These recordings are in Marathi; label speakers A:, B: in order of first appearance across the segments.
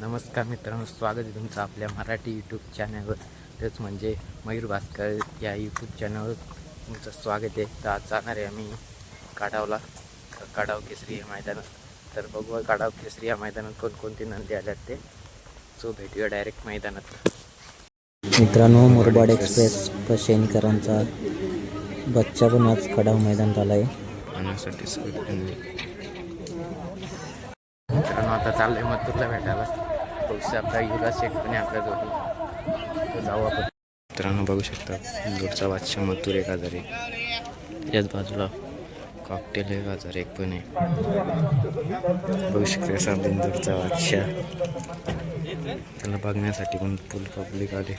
A: नमस्कार मित्रांनो स्वागत आहे तुमचं आपल्या मराठी यूट्यूब चॅनलवर तेच म्हणजे मयूर भास्कर या यूट्यूब चॅनलवर तुमचं स्वागत आहे. तर आज जाणार आहे आम्ही काढावला काढाव केसरी या मैदानात. तर बघू काढाव केसरी या मैदानात कोणकोणती नंदी आल्यात ते. सो भेटूया डायरेक्ट मैदानात.
B: मित्रांनो मुरबाड एक्सप्रेस पशेनीकरांचा बच्चा पण आज खडाव मैदानात आला आहे
A: मित्रांनो आता चाललंय मथुरला भेटायला. बघू आपला युवराज शेख पण आहे आपल्या जोडी. जाऊ आपण. मित्रांनो बघू शकता इंदूरचा बादशाह मथुर एक हजार एक. याच बाजूला कॉकटेल एक हजार एक पण आहे. बघू शकता असा इंदूरचा बादशाह. त्याला बघण्यासाठी पण फुल पब्लिक आले.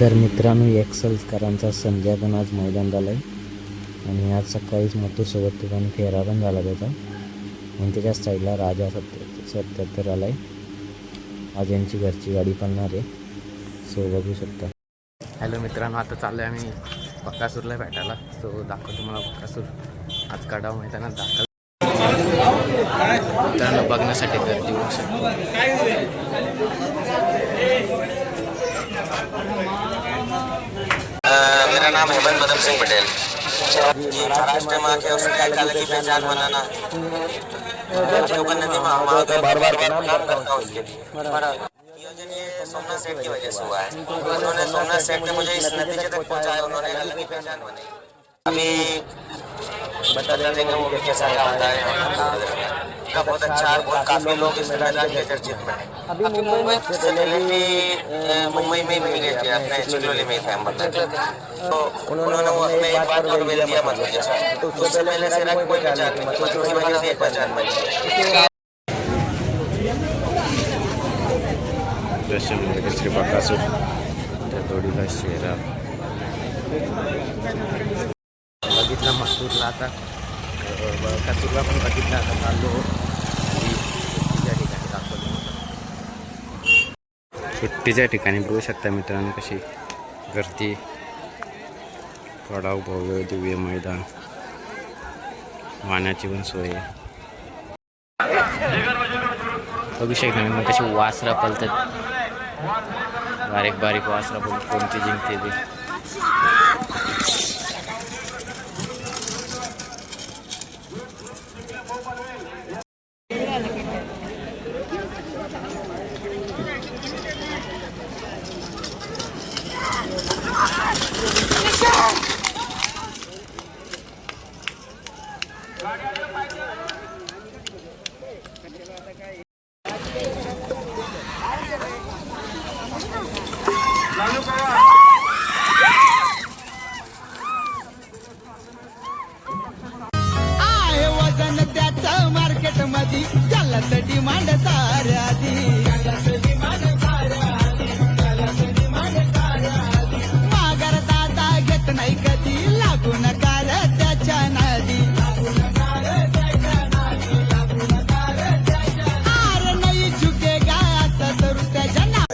B: तर मित्रांनो एक्सल्सकरांचा संजय पण आज मैदान झाला आहे आणि आज सकाळीच मथुरसोबत ठिकाणी फेरा पण झाला त्याचा. आणि त्याच्या साईडला राजा सत्य सत्याहत्तर आला आहे आज यांची घरची गाडी पळणार आहे. सो बघू शकता.
A: हॅलो मित्रांनो आता चाललो आहे आम्ही बकासूरला भेटायला. सो दाखवतो तुम्हाला बकासूर. आज काढावं मैदानात दाखल. मित्रांनो बघण्यासाठी गर्दी होऊ शकते.
C: मेरा नाम है बदम सिंह पटेल। महाराष्ट्र में आके उसने एक अलग ही पहचान बनाना। जो नदी बार बार काम उसके लिए ये सोमनाथ सेठ की वजह से हुआ है उन्होंने सोमनाथ सेठ ने मुझे इस नतीजे तक पहुंचाया उन्होंने अलग ही पहचान बनाई अभी बता देंगे वो कैसा होता है का बहुत अच्छा है बहुत काफ़ी लोग इस मैदान के चर्चित में अभी मुंबई में से पहले भी मुंबई में भी गए थे अपने चिचोली में थे हम बताते तो उन्होंने वो हमें एक बात और बेल दिया मतलब जैसा तो उससे पहले से रख कोई पहचान नहीं मतलब की वजह से एक पहचान बनी।
A: दशम म्हणजे श्री बकासूर त्या शेरा बघितलं मसूरला आता अ, बकासूरला पण बघितलं आता चाललो सुट्टीच्या ठिकाणी सुट्टीच्या ठिकाणी बघू शकता मित्रांनो कशी गर्दी पडाव भव्य दिव्य मैदान वाण्याची पण सोय. आहे बघू शकता मी कशी वासरा पलतात. बारीक बारीक वासरा पलत कोणती जिंकते ते.
D: आहे मार्केटमध्ये मांड डिमांड साऱ्यादी माघार दादा घेत नाही कधी लागू नकार त्याच्या नादी. आर नाही झुकेगा असं तर त्याच्या ना